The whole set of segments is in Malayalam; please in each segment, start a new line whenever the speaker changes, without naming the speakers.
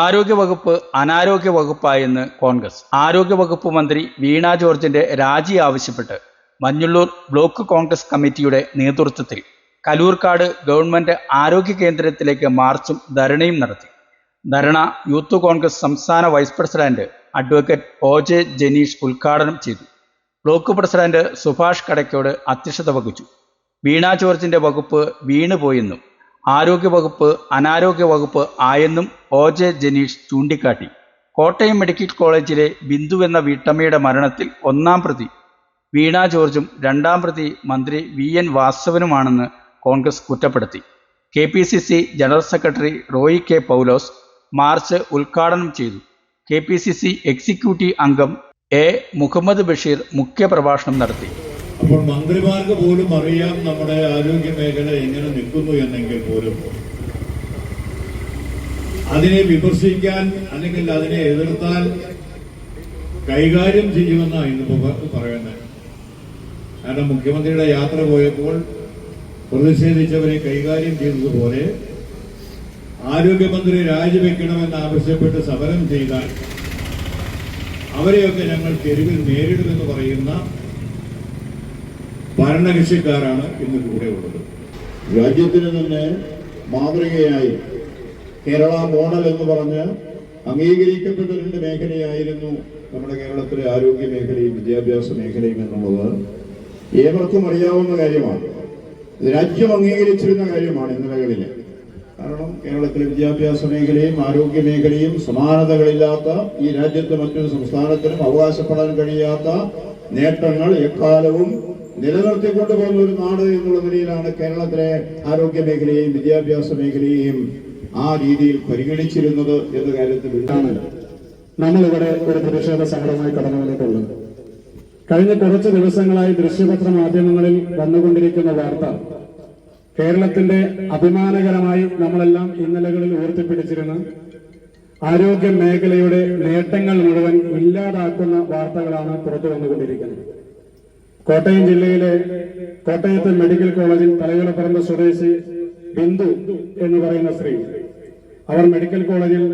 ആരോഗ്യവകുപ്പ് അനാരോഗ്യ വകുപ്പായെന്ന് കോൺഗ്രസ്. ആരോഗ്യവകുപ്പ് മന്ത്രി വീണ ജോർജിന്റെ രാജി ആവശ്യപ്പെട്ട് മഞ്ഞുള്ളൂർ ബ്ലോക്ക് കോൺഗ്രസ് കമ്മിറ്റിയുടെ നേതൃത്വത്തിൽ കലൂർക്കാട് ഗവൺമെന്റ് ആരോഗ്യ കേന്ദ്രത്തിലേക്ക് മാർച്ചും ധരണയും നടത്തി. ധരണ യൂത്ത് കോൺഗ്രസ് സംസ്ഥാന vice president advocate O J Janeesh ഉദ്ഘാടനം ചെയ്തു. ബ്ലോക്ക് പ്രസിഡന്റ് സുഭാഷ് കടയ്ക്കോട് അധ്യക്ഷത വഹിച്ചു. വീണ ജോർജിന്റെ വകുപ്പ് വീണുപോയെന്നും ആരോഗ്യവകുപ്പ് അനാരോഗ്യ വകുപ്പ് ആയെന്നും ഒ. ജെ. ജനീഷ് ചൂണ്ടിക്കാട്ടി. കോട്ടയം മെഡിക്കൽ കോളേജിലെ ബിന്ദു എന്ന വീട്ടമ്മയുടെ മരണത്തിൽ ഒന്നാം പ്രതി വീണ ജോർജും രണ്ടാം പ്രതി മന്ത്രി വി. എൻ. വാസവനുമാണെന്ന് കോൺഗ്രസ് കുറ്റപ്പെടുത്തി. K. P. C. C. General secretary Roy K. Paulose march ഉദ്ഘാടനം ചെയ്തു. K. P. C. C. Executive അംഗം എ. മുഹമ്മദ് ബഷീർ മുഖ്യപ്രഭാഷണം നടത്തി.
അപ്പോൾ മന്ത്രിമാർക്ക് പോലും അറിയാം നമ്മുടെ ആരോഗ്യ മേഖല എങ്ങനെ നിൽക്കുന്നു എന്നെങ്കിൽ പോലും. അതിനെ വിമർശിക്കാൻ അല്ലെങ്കിൽ അതിനെ എതിർത്താൽ കൈകാര്യം ചെയ്യുമെന്നാണ് ഇന്നിപ്പോ പറയുന്നത്. കാരണം മുഖ്യമന്ത്രിയുടെ യാത്ര പോയപ്പോൾ പ്രതിഷേധിച്ചവരെ കൈകാര്യം ചെയ്തതുപോലെ ആരോഗ്യമന്ത്രി രാജിവെക്കണമെന്ന് ആവശ്യപ്പെട്ട് സമരം ചെയ്താൽ അവരെയൊക്കെ ഞങ്ങൾ തെരുവിൽ നേരിടുമെന്ന് പറയുന്ന ഭരണകക്ഷിക്കാരാണ് ഇന്ന് കൂടെ ഉള്ളത്. രാജ്യത്തിന് തന്നെ മാതൃകയായി കേരള മോഡൽ എന്ന് പറഞ്ഞ് അംഗീകരിക്കപ്പെട്ട രണ്ട് മേഖലയായിരുന്നു നമ്മുടെ കേരളത്തിലെ ആരോഗ്യ മേഖലയും വിദ്യാഭ്യാസ മേഖലയും എന്നുള്ളത്. ഏവർക്കും അറിയാവുന്ന കാര്യമാണ്. രാജ്യം അംഗീകരിച്ചിരുന്ന കാര്യമാണ് ഇന്നലകളിൽ കാരണം കേരളത്തിലെ വിദ്യാഭ്യാസ മേഖലയും ആരോഗ്യ മേഖലയും സമാനതകളില്ലാത്ത ഈ രാജ്യത്തെ മറ്റൊരു സംസ്ഥാനത്തിനും അവകാശപ്പെടാൻ കഴിയാത്ത നേട്ടങ്ങൾ എക്കാലവും നിലനിർത്തിക്കൊണ്ടു പോകുന്ന ഒരു നാട് എന്നുള്ള നിലയിലാണ് കേരളത്തിലെ ആരോഗ്യ മേഖലയെയും വിദ്യാഭ്യാസ മേഖലയെയും ആ രീതിയിൽ പരിഗണിച്ചിരുന്നത് എന്ന കാര്യത്തിൽ
നമ്മളിവിടെ ഒരു പ്രതിഷേധ സമരമായി കടന്നു വന്നിട്ടുള്ളത് കഴിഞ്ഞ കുറച്ച് ദിവസങ്ങളായി ദൃശ്യപത്ര മാധ്യമങ്ങളിൽ വന്നുകൊണ്ടിരിക്കുന്ന വാർത്ത കേരളത്തിന്റെ അഭിമാനകരമായി നമ്മളെല്ലാം ഇന്നലകളിൽ ഉയർത്തിപ്പിടിച്ചിരുന്ന ആരോഗ്യ മേഖലയുടെ നേട്ടങ്ങൾ മുഴുവൻ ഇല്ലാതാക്കുന്ന വാർത്തകളാണ് പുറത്തു വന്നുകൊണ്ടിരിക്കുന്നത്. കോട്ടയം ജില്ലയിലെ കോട്ടയത്ത് മെഡിക്കൽ കോളേജിൽ തലയോലപ്പറമ്പ് സ്വദേശി ബിന്ദു എന്ന് പറയുന്ന സ്ത്രീ. അവർ മെഡിക്കൽ കോളേജിൽ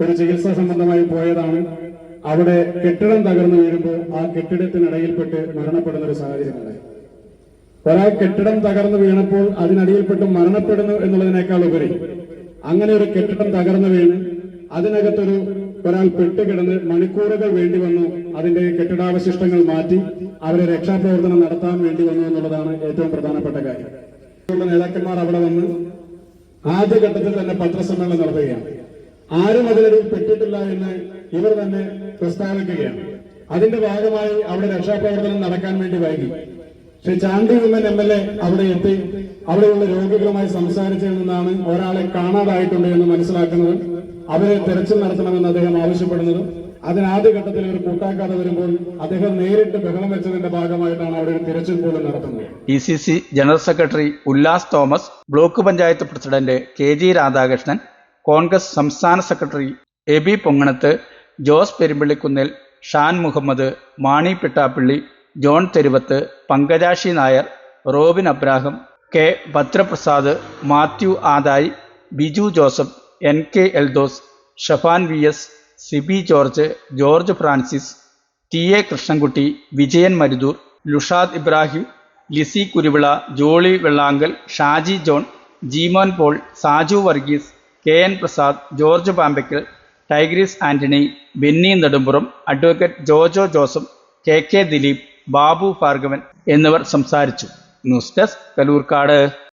ഒരു ചികിത്സാ സംബന്ധമായി പോയതാണ്. അവിടെ കെട്ടിടം തകർന്നു വീഴുമ്പോൾ ആ കെട്ടിടത്തിനിടയിൽപ്പെട്ട് മരണപ്പെടുന്ന ഒരു സാഹചര്യമുണ്ടായി ഒരാൾ കെട്ടിടം തകർന്നു വീണപ്പോൾ അതിനടിയിൽപ്പെട്ട് മരണപ്പെടുന്നു എന്നുള്ളതിനേക്കാൾ ഉപരി അങ്ങനെ ഒരു കെട്ടിടം തകർന്നു വീണ് അതിനകത്തൊരു ഒരാൾ പെട്ടുകിടന്ന് മണിക്കൂറുകൾ വേണ്ടി വന്നു. അതിന്റെ കെട്ടിടാവശിഷ്ടങ്ങൾ മാറ്റി അവരെ രക്ഷാപ്രവർത്തനം നടത്താൻ വേണ്ടി വന്നു എന്നുള്ളതാണ് ഏറ്റവും പ്രധാനപ്പെട്ട കാര്യം. നേതാക്കന്മാർ അവിടെ വന്ന് ആദ്യഘട്ടത്തിൽ തന്നെ പത്രസമ്മേളനം നടത്തുകയാണ്. ആരും അതിലൊരു പെട്ടിട്ടില്ല എന്ന് ഇവർ തന്നെ പ്രസ്താവിക്കുകയാണ്. അതിന്റെ ഭാഗമായി അവിടെ രക്ഷാപ്രവർത്തനം നടക്കാൻ വേണ്ടി വൈകി. Shri Chandy Oommen M L A അവിടെ എത്തി. അവിടെയുള്ള രോഗികളുമായി സംസാരിച്ചതിൽ നിന്നാണ് ഒരാളെ കാണാതായിട്ടുണ്ട് എന്ന് മനസ്സിലാക്കുന്നത്. അവരെ തെരച്ചിൽ നടത്തണമെന്ന് അദ്ദേഹം ആവശ്യപ്പെടുന്നത്. അതിനാദ്യഘട്ടത്തിൽ ഒരു കൂട്ടാക്കാതെ വരുമ്പോൾ അദ്ദേഹം നേരിട്ട് ബഹളം വെച്ചതിന്റെ ഭാഗമായിട്ടാണ് അവിടെ ഒരു തിരച്ചിൽ പോലും നടത്തുന്നത്.
E C C general secretary Ullas Thomas block panchayat president K G Radhakrishnan Congress സംസ്ഥാന secretary A B Ponganath Jose Perumpallikunnel Shan Muhammad Mani Pittappilly John Theruvath Pankajakshi Nair Robin Abraham K Bhadraprasad Mathew Adai Biju Joseph N K Eldhose Shafan V S Siby George George Francis T A Krishnankutty Vijayan Marudoor Lushad Ibrahim Lissy Kuruvila Jolly Vellankal Shaji John Jeemon Paul Saju Varghese K N Prasad George Pampackal Tigris Antony Benny Nedumpuram advocate Jojo Joseph K K Dileep Babu Bhargavan എന്നിവർ സംസാരിച്ചു. News desk Kalloorkad.